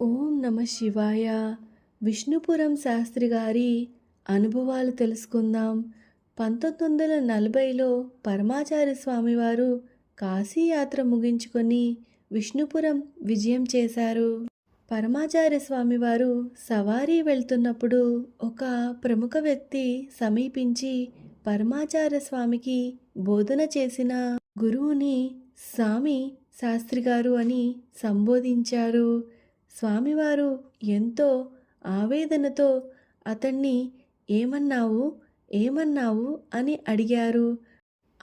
ఓం నమ శివాయ. విష్ణుపురం శాస్త్రి గారి అనుభవాలు తెలుసుకుందాం. పంతొమ్మిది వందల నలభైలో పరమాచార్య స్వామివారు కాశీయాత్ర ముగించుకొని విష్ణుపురం విజయం చేశారు. పరమాచార్య స్వామివారు సవారీ వెళ్తున్నప్పుడు ఒక ప్రముఖ వ్యక్తి సమీపించి పరమాచార్య స్వామికి బోధన చేసిన గురువుని స్వామి శాస్త్రి గారు అని సంబోధించారు. స్వామివారు ఎంతో ఆవేదనతో అతన్ని ఏమన్నావు? ఏమన్నావు? అని అడిగారు.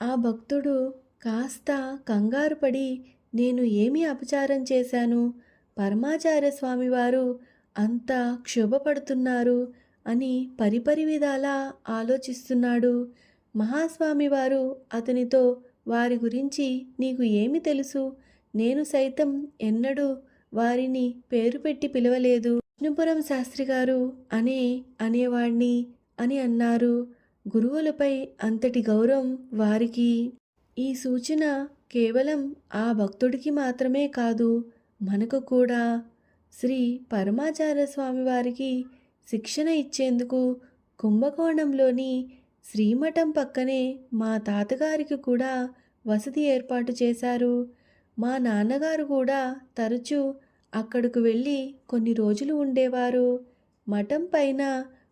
ఆ భక్తుడు కాస్త కంగారు పడి నేను ఏమి అపచారం చేశాను? పరమాచార్య స్వామివారు అంత క్షోభపడుతున్నారు అని పరిపరి విధాలా ఆలోచిస్తున్నాడు. మహాస్వామివారు అతనితో వారి గురించి నీకు ఏమి తెలుసు? నేను సైతం ఎన్నడూ వారిని పేరు పెట్టి పిలవలేదు. విష్ణుపురం శాస్త్రి గారు అనే అనేవాణ్ణి అని అన్నారు. గురువులపై అంతటి గౌరవం వారికి. ఈ సూచన కేవలం ఆ భక్తుడికి మాత్రమే కాదు మనకు కూడా. శ్రీ పరమాచార్య స్వామి వారికి శిక్షణ ఇచ్చేందుకు కుంభకోణంలోని శ్రీమఠం పక్కనే మా తాతగారికి కూడా వసతి ఏర్పాటు చేశారు. మా నాన్నగారు కూడా తరచూ అక్కడకు వెళ్ళి కొన్ని రోజులు ఉండేవారు. మఠం పైన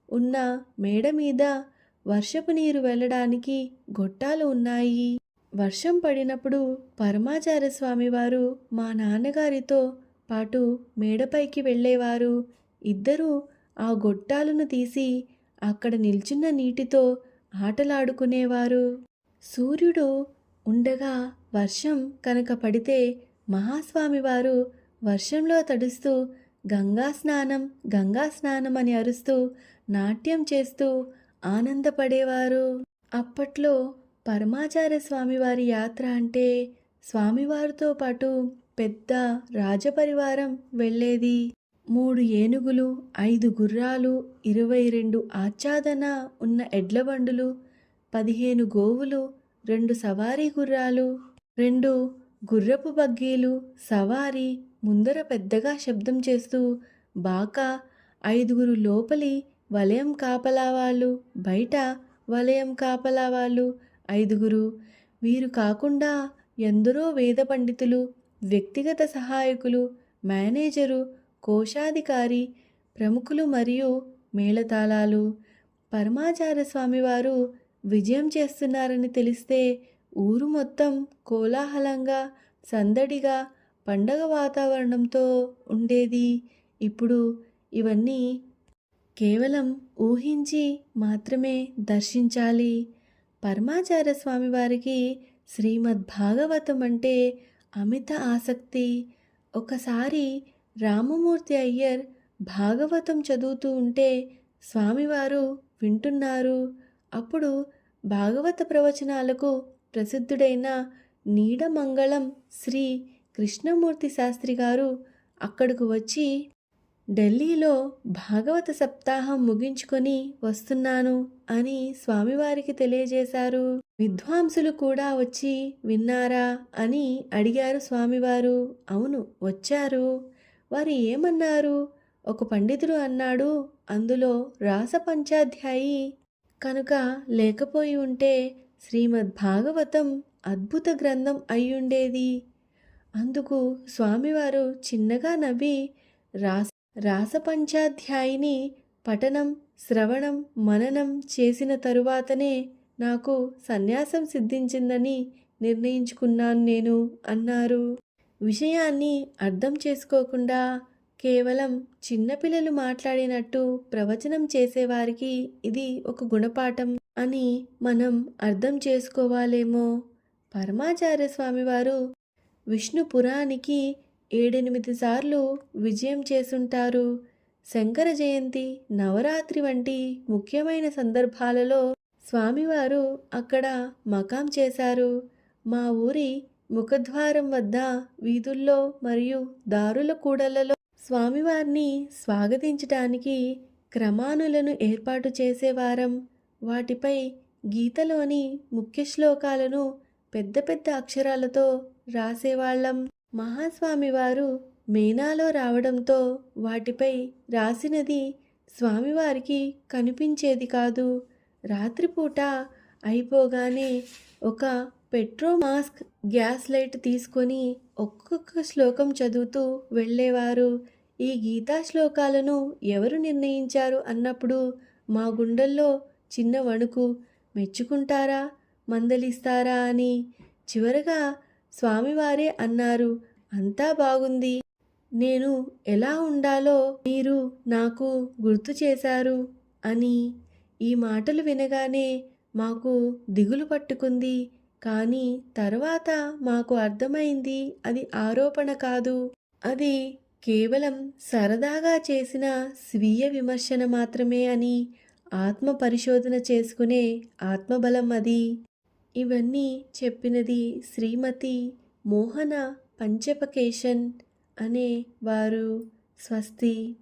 ఉన్న మేడ మీద వర్షపు నీరు వెళ్ళడానికి గొట్టాలు ఉన్నాయి. వర్షం పడినప్పుడు పరమాచార్య స్వామివారు మా నాన్నగారితో పాటు మేడపైకి వెళ్ళేవారు. ఇద్దరూ ఆ గొట్టాలను తీసి అక్కడ నిల్చున్న నీటితో ఆటలాడుకునేవారు. సూర్యుడు ఉండగా వర్షం కనుక పడితే మహాస్వామివారు వర్షంలో తడుస్తూ గంగా స్నానం గంగా స్నానం అని అరుస్తూ నాట్యం చేస్తూ ఆనందపడేవారు. అప్పట్లో పరమాచార్య స్వామివారి యాత్ర అంటే స్వామివారితో పాటు పెద్ద రాజపరివారం వెళ్ళేది. మూడు ఏనుగులు ఐదు గుర్రాలు ఇరవై రెండు ఆచ్ఛాదన ఉన్న ఎడ్లబండులు పదిహేను గోవులు రెండు సవారీ గుర్రాలు రెండు గుర్రపు బగ్గీలు సవారీ ముందర పెద్దగా శబ్దం చేస్తూ బాకా ఐదుగురు లోపలి వలయం కాపలా వాళ్ళు బయట వలయం కాపలా వాళ్ళు ఐదుగురు. వీరు కాకుండా ఎందరో వేద పండితులు వ్యక్తిగత సహాయకులు మేనేజరు కోశాధికారి ప్రముఖులు మరియు మేళతాళాలు. పరమాచార్య స్వామివారు విజయం చేస్తున్నారని తెలిస్తే ఊరు మొత్తం కోలాహలంగా సందడిగా పండగ వాతావరణంతో ఉండేది. ఇప్పుడు ఇవన్నీ కేవలం ఊహించి మాత్రమే దర్శించాలి. పరమాచార్య స్వామివారికి శ్రీమద్ భాగవతం అంటే అమిత ఆసక్తి. ఒకసారి రామమూర్తి అయ్యర్ భాగవతం చదువుతూ ఉంటే స్వామివారు వింటున్నారు. అప్పుడు భాగవత ప్రవచనాలకు ప్రసిద్ధుడైన నీడమంగళం శ్రీ కృష్ణమూర్తి శాస్త్రి గారు అక్కడకు వచ్చి ఢిల్లీలో భాగవత సప్తాహం ముగించుకొని వస్తున్నాను అని స్వామివారికి తెలియజేశారు. విద్వాంసులు కూడా వచ్చి విన్నారా? అని అడిగారు స్వామివారు. అవును వచ్చారు. వారు ఏమన్నారు? ఒక పండితుడు అన్నాడు. అందులో రాస పంచాధ్యాయి కనుక లేకపోయి ఉంటే శ్రీమద్భాగవతం అద్భుత గ్రంథం అయ్యుండేది. అందుకు స్వామివారు చిన్నగా నవ్వి రాస రాసపంచాధ్యాయిని పఠనం శ్రవణం మననం చేసిన తరువాతనే నాకు సన్యాసం సిద్ధించిందని నిర్ణయించుకున్నాను నేను అన్నారు. విషయాన్ని అర్థం చేసుకోకుండా కేవలం చిన్నపిల్లలు మాట్లాడినట్టు ప్రవచనం చేసేవారికి ఇది ఒక గుణపాఠం అని మనం అర్థం చేసుకోవాలేమో. పరమాచార్య స్వామివారు విష్ణుపురానికి ఏడెనిమిది సార్లు విజయం చేసుంటారు. శంకర జయంతి నవరాత్రి వంటి ముఖ్యమైన సందర్భాలలో స్వామివారు అక్కడ మకాం చేశారు. మా ఊరి ముఖద్వారం వద్ద వీధుల్లో మరియు దారుల కూడలలో స్వామివారిని స్వాగతించటానికి క్రమానులను ఏర్పాటు చేసేవారం. వాటిపై గీతలోని ముఖ్య శ్లోకాలను పెద్ద పెద్ద అక్షరాలతో రాసేవాళ్ళం. మహాస్వామివారు మేనాలో రావడంతో వాటిపై రాసినది స్వామివారికి కనిపించేది కాదు. రాత్రిపూట అయిపోగానే ఒక పెట్రో మాస్క్ గ్యాస్ లైట్ తీసుకొని ఒక్కొక్క శ్లోకం చదువుతూ వెళ్ళేవారు. ఈ గీతా శ్లోకాలను ఎవరు నిర్ణయించారు అన్నప్పుడు మా గుండెల్లో చిన్న వణుకు మెచ్చుకుంటారా? మందలిస్తారా అని చివరగా స్వామివారే అన్నారు అంతా బాగుంది. నేను ఎలా ఉండాలో మీరు నాకు గుర్తు చేశారు అని ఈ మాటలు వినగానే మాకు దిగులు పట్టుకుంది. కానీ తర్వాత మాకు అర్థమైంది అది ఆరోపణ కాదు. అది కేవలం సరదాగా చేసిన స్వీయ విమర్శన మాత్రమే అని ఆత్మ పరిశోధన చేసుకునే ఆత్మబలం అది. ఇవన్నీ చెప్పినది శ్రీమతి మోహన పంచపకేషన్ అనే వారు. స్వస్తి.